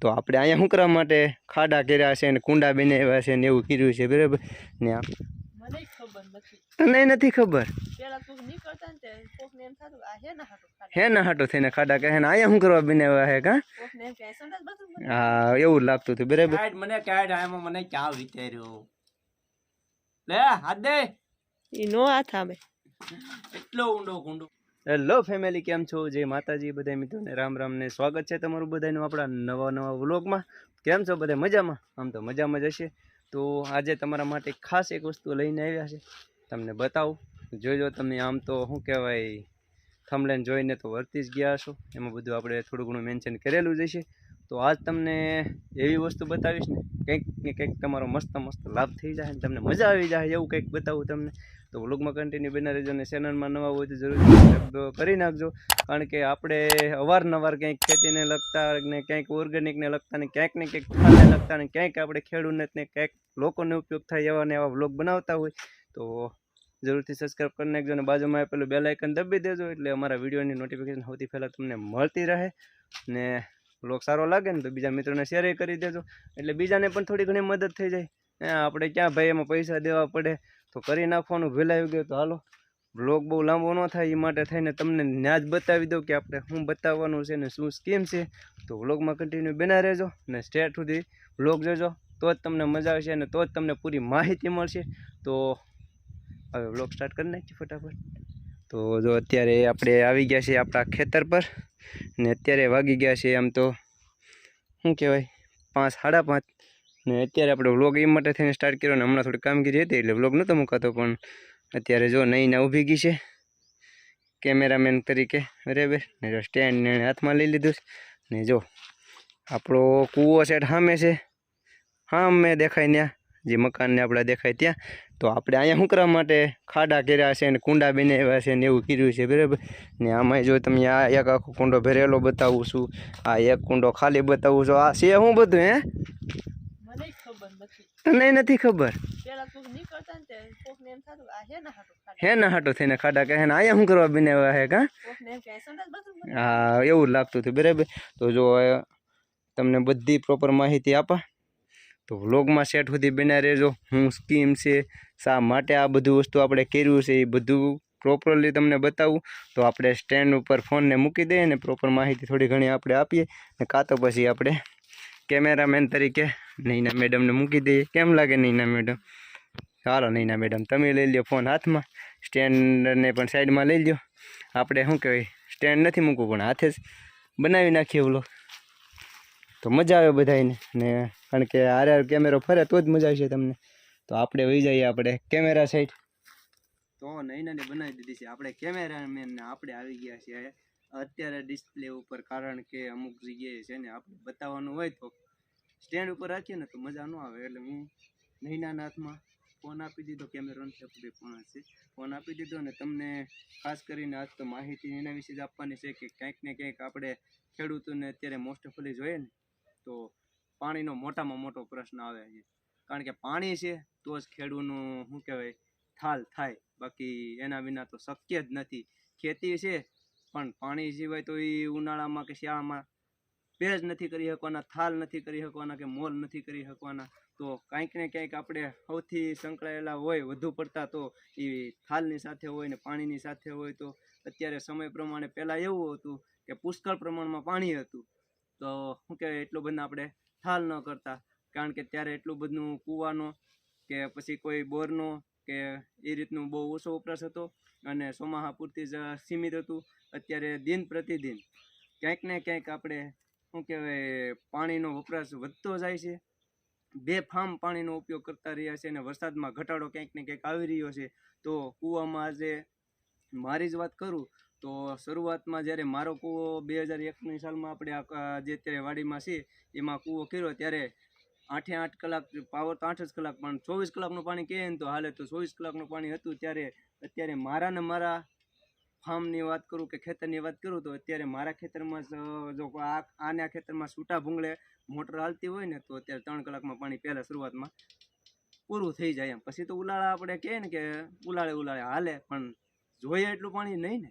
તો આપણે અહીંયા શું કરવા માટે ખાડા કર્યા છે ને કુંડા બનાવ્યા છે ને એવું કર્યું છે બરાબર? ને આમ ખબર નથી. તને નથી ખબર? પેલા કોક નીકળતા ને તે કોકને એમ થતું આ હે ના હાટું થઈને ખાડા કહે ને અહીંયા શું કરવા બનાવ્યા હે કાં? હા એવું લાગતું હતું બરાબર? મને કાઢ મને ક્યાં વિચાર્યો? લે હાથ દે. ઈ નો હાથ આમે એટલો ઊંડો કુંડો. હેલો ફેમિલી કેમ છો? જય માતાજી બધા મિત્રોને રામ રામને સ્વાગત છે તમારું બધાનું આપણા નવા નવા વ્લોગમાં. કેમ છો બધા? મજામાં? આમ તો મજામાં જ હશે. તો આજે તમારા માટે ખાસ એક વસ્તુ લઈને આવ્યા છે. તમને બતાવું. જોઈજો તમે, આમ તો શું કહેવાય થમલેન જોઈને તો વર્તી જ ગયા હશો. એમાં બધું આપણે થોડું ઘણું મેન્શન કરેલું જ હશે. તો આજ તમને એવી વસ્તુ બતાવીશ ને, કંઈક ને કંઈક તમારો મસ્ત મસ્ત લાભ થઈ જાય ને તમને મજા આવી જાય એવું કંઈક બતાવું તમને. તો વ્લોગમાં કન્ટિન્યુ બના રહેજો અને ચેનલમાં નવા હોય તો જરૂર કરી નાખજો. કારણ કે આપણે અવારનવાર કંઈક ખેતીને લગતા ને ક્યાંક ઓર્ગેનિકને લગતા ને ક્યાંક ને ક્યાંક ખાને લગતા ને ક્યાંક આપણે ખેડૂતને ક્યાંક લોકોને ઉપયોગ થાય એવા ને એવા વ્લોગ બનાવતા હોય, તો જરૂરથી સબસ્ક્રાઈબ કરી નાખજો અને બાજુમાં આપેલું બેલાઇકન દબી દેજો એટલે અમારા વિડીયોની નોટિફિકેશન સૌથી પહેલાં તમને મળતી રહે. ને વ્લોગ સારો લાગે ને તો બીજા મિત્રોને શેર કરી દેજો. એટલે બીજાને પણ થોડી ઘણી મદદ થઈ જાય. આપણે ક્યાં ભાઈ એમાં પૈસા દેવા પડે તો કરી નાખવાનું ભૂલાઈ ગયું તો હાલો. બ્લોગ બહુ લાંબો ન થાય એ માટે થઈને તમને ન્યાજ બતાવી દઉં કે આપણે શું બતાવવાનું છે ને શું સ્કીમ છે. તો વ્લોગમાં કન્ટિન્યુ બના રહેજો ને સ્ટેટ સુધી વ્લોગ જોજો. તો જ તમને મજા આવશે અને તો જ તમને પૂરી માહિતી મળશે. તો હવે વ્લોગ સ્ટાર્ટ કરી નાખીએ ફટાફટ. તો જો અત્યારે આપણે આવી ગયા છીએ આપણા ખેતર પર ને અત્યારે વાગી ગયા છે આમ તો, શું કહેવાય, પાંચ, સાડા પાંચ. ને અત્યારે આપણે વ્લોગ એ માટે થઈને સ્ટાર્ટ કર્યો ને હમણાં થોડી કામગીરી હતી એટલે વ્લોગ નહોતો મૂકાતો, પણ અત્યારે જો નહીંને ઊભી ગઈ છે કેમેરામેન તરીકે, બરાબર. ને જો સ્ટેન્ડ ને હાથમાં લઈ લીધું ને જો, આપણો કૂવો સેટ સામે છે. હા મેં દેખાય ત્યાં જે મકાનને આપણે દેખાય ત્યાં. તો આપણે અહીંયા શું કરવા માટે ખાડા કર્યા છે ને કુંડા બનાવ્યા છે ને એવું કર્યું છે બરાબર? ને આમાં જો તમે આ એક આખો કુંડો ભરેલો બતાવું છું આ એક કુંડો ખાલી બતાવું છું આ છે શું બધું હે? તને નથી ખબર? હે ના હાટું હે થઈને ખાડા કહે ને અહીંયા શું કરવા બનાવ્યા છે કાં? હા એવું લાગતું હતું બરાબર? તો જો તમને બધી પ્રોપર માહિતી આપા. તો વ્લોગમાં સેટ સુધી બના રહેજો. હું સ્કીમ છે, શા માટે આ બધું વસ્તુ આપણે કર્યું છે એ બધું પ્રોપરલી તમને બતાવું. તો આપણે સ્ટેન્ડ ઉપર ફોનને મૂકી દઈએ ને પ્રોપર માહિતી થોડી ઘણી આપણે આપીએ ને કાં તો પછી આપણે કેમેરામેન તરીકે નૈના મેડમને મૂકી દઈએ. કેમ લાગે નૈના મેડમ? ચાલો નૈના મેડમ, તમે લઈ લો ફોન હાથમાં. સ્ટેન્ડને પણ સાઈડમાં લઈ લો આપણે શું કહેવાય? સ્ટેન્ડ નથી મૂકવું, પણ હાથે જ બનાવી નાખીએ વ્લોગ તો મજા આવે બધાને ને કારણ કે આરે આર કેમેરો ફરે તો જ મજા આવશે તમને. તો આપણે વહી જઈએ આપણે કેમેરા સાઈડ તો નૈનાને બનાવી દીધી છે. આપણે કેમેરામેન ને આપણે આવી ગયા છીએ. અત્યારે ડિસ્પ્લે ઉપર કારણ કે અમુક જગ્યાએ છે ને આપણે બતાવવાનું હોય તો સ્ટેન્ડ ઉપર રાખીએ ને તો મજા ન આવે. એટલે હું નૈનાના હાથમાં ફોન આપી દીધો. કેમેરો નથી આપણે ફોન છે. ફોન આપી દીધો ને તમને ખાસ કરીને આજ તો માહિતી એના વિશે જ આપવાની છે કે ક્યાંક ને ક્યાંક આપણે ખેડૂતોને અત્યારે મોસ્ટ ઓફલી જોઈએ ને તો પાણીનો મોટામાં મોટો પ્રશ્ન આવે છે. કારણ કે પાણી છે, તો જ ખેડૂતનું શું કહેવાય, થાલ થાય. બાકી એના વિના તો શક્ય જ નથી. ખેતી છે, પણ પાણી સિવાય તો એ ઉનાળામાં કે શિયાળામાં પેજ નથી કરી શકવાના, થાલ નથી કરી શકવાના કે મોલ નથી કરી શકવાના. તો કાંઈક ને ક્યાંક આપણે સૌથી સંકળાયેલા હોય, વધુ પડતા તો એ થાલની સાથે હોય ને પાણીની સાથે હોય તો અત્યારે સમય પ્રમાણે પહેલાં એવું હતું કે પુષ્કળ પ્રમાણમાં પાણી હતું. તો શું કહેવાય એટલું બધું આપણે થાલ ન કરતા. કારણ કે ત્યારે એટલું બધું કૂવાનો કે પછી કોઈ બોરનો કે એ રીતનું બહુ ઓછો વપરાશ હતો અને ચોમાસા પૂરતી જ સીમિત હતું. અત્યારે દિન પ્રતિદિન ક્યાંક ને ક્યાંક આપણે શું કહેવાય પાણીનો વપરાશ વધતો જાય છે. બે ફાર્મ પાણીનો ઉપયોગ કરતા રહ્યા છે અને વરસાદમાં ઘટાડો ક્યાંક ને ક્યાંક આવી રહ્યો છે. તો કૂવામાં આજે મારી જ વાત કરું તો શરૂઆતમાં જ્યારે મારો કૂવો બે હજાર એકની સાલમાં આપણે જે અત્યારે વાડીમાં છે એમાં કૂવો કર્યો ત્યારે આઠે આઠ કલાક પાવર તો આઠ જ કલાક પણ ચોવીસ કલાકનું પાણી કહે ને તો હાલે તો ચોવીસ કલાકનું પાણી હતું ત્યારે અત્યારે મારા ને મારા ફાર્મની વાત કરું કે ખેતરની વાત કરું તો અત્યારે મારા ખેતરમાં જ, આના ખેતરમાં છૂટા ભૂંગળે મોટર હાલતી હોય ને તો અત્યારે ત્રણ કલાકમાં પાણી પહેલાં શરૂઆતમાં પૂરું થઈ જાય એમ. પછી તો ઉલાળા આપણે કહે ને કે ઉલાળે ઉલાળે હાલે પણ જોઈએ એટલું પાણી નહીં ને.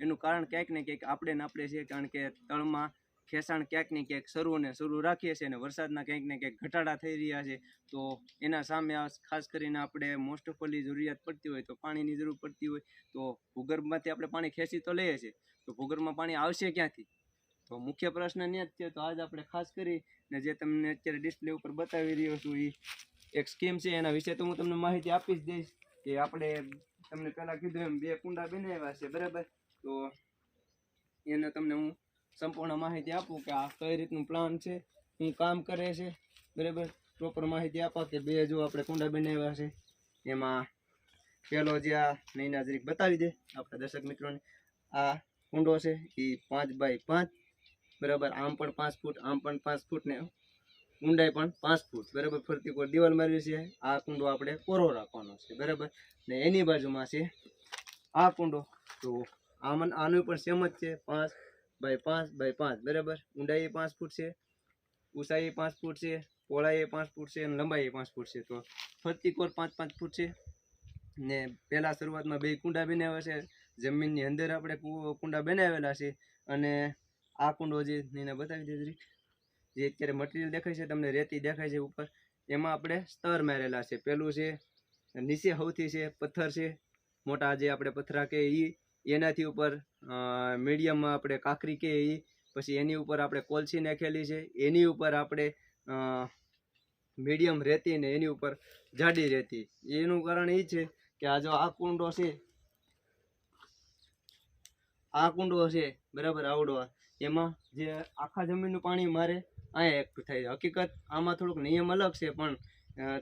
એનું કારણ ક્યાંક ને ક્યાંક આપણે ને આપણે છે કારણ કે તળમાં ખેંચાણ ક્યાંક ને ક્યાંક શરૂ અને શરૂ રાખીએ છીએ અને વરસાદના ક્યાંક ને ક્યાંક ઘટાડા થઈ રહ્યા છે. તો એના સામે ખાસ કરીને આપણે મોસ્ટ ઓફ ઓલી જરૂરિયાત પડતી હોય તો પાણીની જરૂર પડતી હોય. તો ભૂગર્ભમાંથી આપણે પાણી ખેંચી તો લઈએ છીએ. તો ભૂગર્ભમાં પાણી આવશે ક્યાંથી? તો મુખ્ય પ્રશ્ન ત્યાં જ છે તો આજ આપણે ખાસ કરીને જે તમને અત્યારે ડિસ્પ્લે ઉપર બતાવી રહ્યો છું એ એક સ્કીમ છે. એના વિશે તો હું તમને માહિતી આપી જ દઈશ કે આપણે તમને પહેલાં કીધું એમ બે કુંડા બનાવ્યા છે, બરાબર? તો એને તમને હું સંપૂર્ણ માહિતી આપું કે આ કઈ રીતનું પ્લાન છે શું કામ કરે છે, બરાબર? પ્રોપર માહિતી આપવા કે બે જો આપણે કુંડા બનાવ્યા છે. એમાં પહેલો જે આ નૈના જરીક બતાવી દે આપણા દર્શક મિત્રોને. આ કુંડો છે, એ પાંચ બાય પાંચ, બરાબર? આમ પણ પાંચ ફૂટ, આમ પણ પાંચ ફૂટ ને ઊંડાઈ પણ પાંચ ફૂટ, બરાબર? ફરતી કોઈ દિવાલ મારવી છે, આ કુંડો આપણે કોરો રાખવાનો છે, બરાબર? ને એની બાજુમાં છે આ કુંડો. તો આમાં આનું પણ સેમ જ છે. પાંચ બાય પાંચ બાય પાંચ, બરાબર? ઊંડાઈ પાંચ ફૂટ છે, ઊંચાઈ પાંચ ફૂટ છે, પહોળાઈ પાંચ ફૂટ છે અને લંબાઈ પાંચ ફૂટ છે. તો ફરતી કોર પાંચ પાંચ ફૂટ છે. ને પહેલાં શરૂઆતમાં બે કુંડા બનાવ્યા છે. જમીનની અંદર આપણે કુંડા બનાવેલા છે અને આ કુંડો જે એને બતાવી દીધું જે અત્યારે મટીરિયલ દેખાય છે, તમને રેતી દેખાય છે ઉપર. એમાં આપણે સ્તર મારેલા છે. પેલું છે, નીચે સૌથી છે, પથ્થર છે. મોટા જે આપણે પથરા કે એ એનાથી ઉપર મીડિયમમાં આપણે કાકરી કે એ પછી એની ઉપર આપણે કોલસી નાખેલી છે, એની ઉપર આપણે મીડિયમ રેતી ને એની ઉપર જાડી રેતી એનું કારણ એ છે કે આ જો આ કુંડો છે, આ કુંડો છે, બરાબર આવડો એમાં જે આખા જમીનનું પાણી મારે અહીંયા એકઠું થાય છે. હકીકત આમાં થોડોક નિયમ અલગ છે, પણ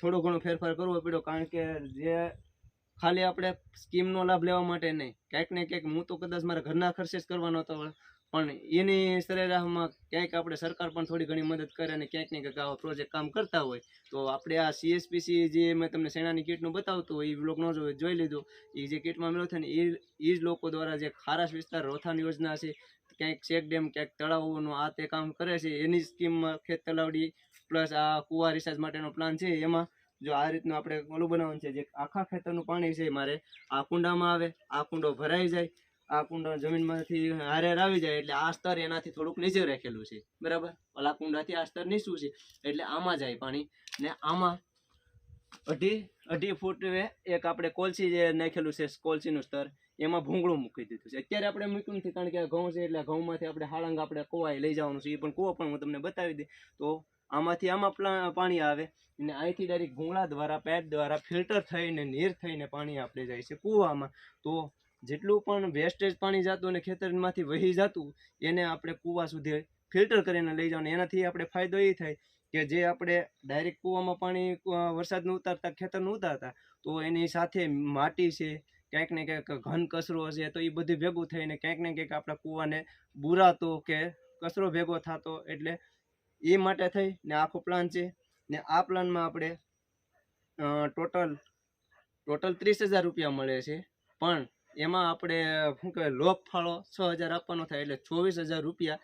થોડો ઘણો ફેરફાર કરવો પડ્યો, કારણ કે જે ખાલી આપણે સ્કીમનો લાભ લેવા માટે નહીં. ક્યાંક ને ક્યાંક હું તો કદાચ મારા ઘરના ખર્ચે જ કરવાનો હતો, પણ એની સરેરાહમાં ક્યાંક આપણે સરકાર પણ થોડી ઘણી મદદ કરે અને ક્યાંક ને ક્યાંક આવા પ્રોજેક્ટ કામ કરતા હોય. તો આપણે આ સીએસપીસી જે મેં તમને સેનાની કીટનું બતાવતું હોય, એ બ્લોગ ન જોયો જોઈ લીધું, એ જે કીટમાં મેળવ્યો થાય ને, એ એ જ લોકો દ્વારા જે ખારાશ વિસ્તાર રોથાન યોજના છે, ક્યાંક ચેક ડેમ, ક્યાંક તળાવોનું આ તે કામ કરે છે, એની સ્કીમમાં ખેત તલાવડી, પ્લસ આ કુવા રિસાર્જ માટેનો પ્લાન છે, એમાં જો આ રીતનું આપણે ઓલું બનાવવાનું છે, જે આખા ખેતરનું પાણી છે મારે આ કુંડામાં આવે, આ કુંડો ભરાઈ જાય, આ કુંડો જમીનમાંથી હારેર આવી જાય એટલે આ સ્તર એનાથી થોડુંક નીચે રાખેલું છે. બરાબર? ઓલા કુંડાથી આ સ્તર નીચું છે એટલે આમાં જાય પાણી ને આમાં અઢી અઢી ફૂટ એક આપણે કોલસી જે નાખેલું છે, કોલસીનું સ્તર, એમાં ભૂંગળું મૂકી દીધું છે. અત્યારે આપણે મૂક્યું નથી કારણ કે ઘઉં છે એટલે ઘઉંમાંથી આપણે હાળંગ આપણે કુવાએ લઈ જવાનું છે. એ પણ કુવા પણ હું તમને બતાવી દઈ. તો આમાંથી આમાં પાણી આવે. અને અહીંથી ડાયરેક્ટ ગુંગળા દ્વારા પાઇપ દ્વારા ફિલ્ટર થઈને, નીર થઈને પાણી આપણે જાય છે કૂવામાં. તો જેટલું પણ વેસ્ટેજ પાણી જતું અને ખેતરમાંથી વહી જતું, એને આપણે કૂવા સુધી ફિલ્ટર કરીને લઈ જવાનું. એનાથી આપણે ફાયદો એ થાય કે જે આપણે ડાયરેક્ટ કૂવામાં પાણી વરસાદનું ઉતારતા, ખેતરનું ઉતારતા, તો એની સાથે માટી છે, ક્યાંક ને ક્યાંક ઘન કચરો હશે, તો એ બધું ભેગું થઈને ક્યાંક ને ક્યાંક આપણા કૂવાને બુરાતો કે કચરો ભેગો થતો એટલે એ માટે થઈ ને આખો પ્લાન છે. ને આ પ્લાનમાં આપણે ટોટલ ટોટલ ત્રીસ હજાર રૂપિયા મળે છે. પણ એમાં આપણે, શું કહેવાય લોક ફાળો છ હજાર આપવાનો થાય એટલે ચોવીસ હજાર રૂપિયા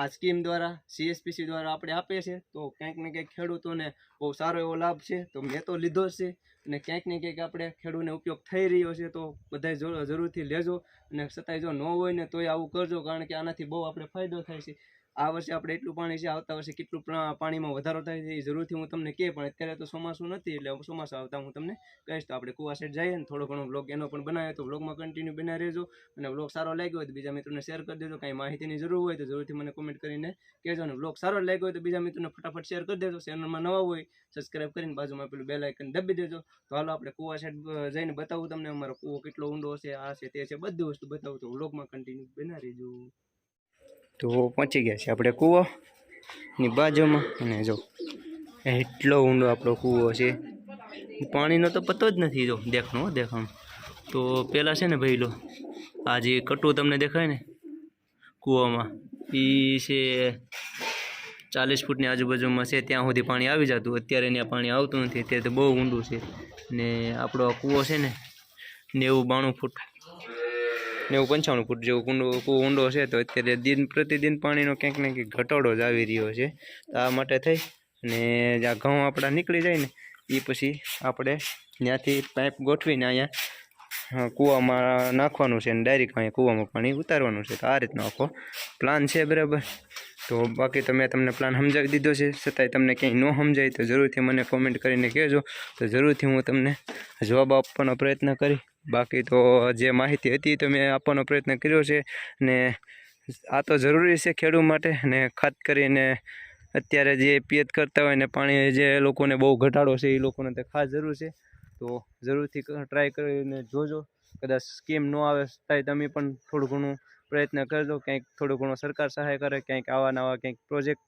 આ સ્કીમ દ્વારા સીએસપીસી દ્વારા આપણે આપીએ છીએ. તો ક્યાંક ને ક્યાંક ખેડૂતોને બહુ સારો એવો લાભ છે. તો મેં તો લીધો છે. અને ક્યાંક ને ક્યાંક આપણે ખેડૂતને ઉપયોગ થઈ રહ્યો છે. તો બધાય જરૂરથી લેજો. અને છતાંય જો ન હોય ને તોય આવું કરજો. કારણ કે આનાથી બહુ આપણે ફાયદો થાય છે. આ વર્ષે આપણે એટલું પાણી છે, આવતા વર્ષે કેટલું પાણીમાં વધારો થાય છે એ જરૂરથી હું તમને કહે, પણ અત્યારે તો ચોમાસું નથી એટલે ચોમાસું આવતા હું તમને કહીશ. તો આપણે કુવા સાઈડ જઈએ ને, થોડો ઘણો બ્લોગ એનો પણ બનાવ્યો તો બ્લોગમાં કન્ટિન્યુ બના રહેજો. અને બ્લોગ સારો લાગ્યો હોય તો બીજા મિત્રોને શેર કરી દેજો. કાંઈ માહિતીની જરૂર હોય તો જરૂરથી મને કોમેન્ટ કરીને કહેજો. અને બ્લોગ સારો લાગ્યો હોય તો બીજા મિત્રોને ફટાફટ શેર કરી દેજો. ચેનલમાં નવા હોય સબસ્ક્રાઇબ કરીને બાજુમાં પેલું બેલ આઇકન દબી દેજો. તો હાલો આપણે કુવા સાઈડ જઈને બતાવું તમને અમારો કૂવો કેટલો ઊંડો છે, આ છે, તે છે, બધી વસ્તુ બતાવું તો બ્લોગમાં કન્ટિન્યુ બના રહેજો. તો પહોંચી ગયા છે આપણે કૂવો. ની બાજુમાં, અને જો, એટલો ઊંડો આપણો કૂવો છે. પાણીનો તો પતો જ નથી જો, દેખનો દેખાણું તો પહેલાં છે ને ભાઈ લો, આ જે કટુ તમને દેખાય ને, કૂવામાં એ છે ચાલીસ ફૂટની આજુબાજુમાં છે, ત્યાં સુધી પાણી આવી જતું, અત્યારે ત્યાં પાણી આવતું નથી, અત્યારે તો બહુ ઊંડું છે. ને આપણો આ કૂવો છે ને, નેવું બાણું ફૂટ નેવું પંચાણું ફૂટ જેવો કુંડો ઊંડો છે તો અત્યારે દિન, પ્રતિદિન પાણીનો ક્યાંક ને ક્યાંક ઘટાડો જ આવી રહ્યો છે. તો આ માટે થઈ અને જ્યાં ઘઉં આપણા નીકળી જાય ને એ પછી આપણે ત્યાંથી પાઇપ ગોઠવીને અહીંયા કૂવામાં નાખવાનું છે અને ડાયરેક્ટ અહીંયા કૂવામાં પાણી ઉતારવાનું છે. તો આ રીતનો આખો પ્લાન છે બરાબર. તો બાકી તો મેં તમને પ્લાન સમજાવી દીધો છે. છતાંય તમને ક્યાંય ન સમજાય તો જરૂરથી મને કોમેન્ટ કરીને કહેજો. તો જરૂરથી હું તમને જવાબ આપવાનો પ્રયત્ન કરી. બાકી તો જે માહિતી હતી તો મેં આપવાનો પ્રયત્ન કર્યો છે. ને આ તો જરૂરી છે ખેડૂત માટે. ને ખાસ કરીને અત્યારે જે પિયત કરતા હોય ને પાણી જે લોકોને બહુ ઘટાડો છે એ લોકોને તો ખાસ જરૂર છે. તો જરૂરથી ટ્રાય કરીને જોજો. કદાચ સ્કીમ ન આવે છતાંય તમે પણ થોડું ઘણું પ્રયત્ન કરજો. ક્યાંક થોડું ઘણું સરકાર સહાય કરે કંઈક આવા નવા કંઈક પ્રોજેક્ટ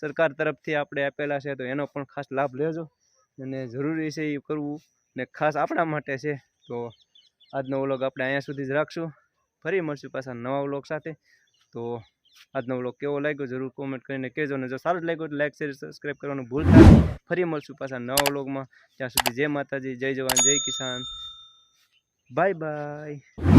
સરકાર તરફથી આપણે આપેલા છે, તો એનો પણ ખાસ લાભ લેજો. અને જરૂરી છે એ કરવું ને ખાસ આપણા માટે છે. તો આજનો વ્લોગ આપણે અહીંયા સુધી જ રાખશું. ફરી મળશું પાછા નવા વ્લોગ સાથે. તો આજનો વ્લોગ કેવો લાગ્યો જરૂર કોમેન્ટ કરીને કહેજો. અને જો સારું જ લાગ્યું તો લાઈક શેર સબસ્ક્રાઈબ કરવાનું ભૂલતા. ફરી મળશું પાછા નવા વ્લોગમાં. ત્યાં સુધી જય માતાજી, જય જવાન, જય કિસાન. Bye bye